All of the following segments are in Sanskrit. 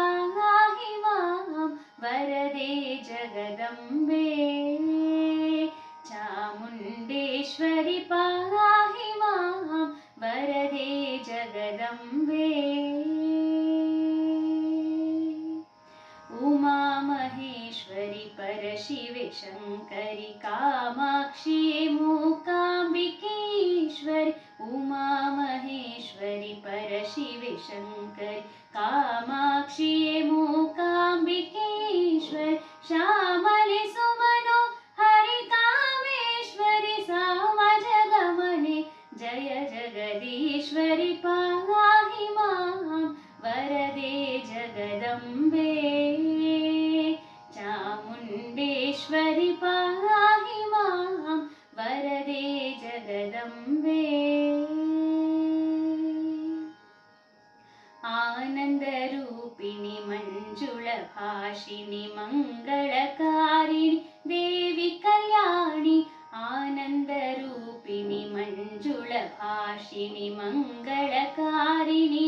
पादाहि मां वरदे जगदम्बे। चामुण्डेश्वरि पाहि मां वरदे जगदम्बे। उमामहेश्वरि परशिवे शङ्करि कामाक्षी मूकाम् उमामहेश्वरि परशिवे शङ्करि कामाक्षि मूकाम्बिकेश्वरि श्यामलि सुमनो हरिकामेश्वरि सामजगमने जय जगदीश्वरि पाहि मां वरदे जगदम्बे चामुण्डेश्वरि पाहि मां वरदे जगदम्बे आनन्दरूपिणि मञ्जुळभाषिणि मङ्गलकारिणि देवि कल्याणि आनन्दरूपिणि मञ्जुळभाषिणि मङ्गलकारिणि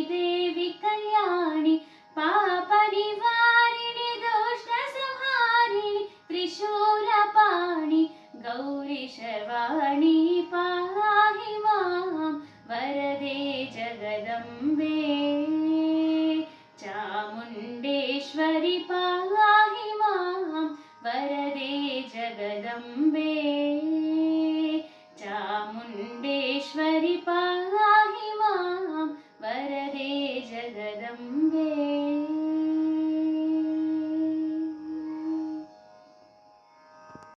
पालाहि मां वरदे जगदम्बे चामुण्डेश्वरि पा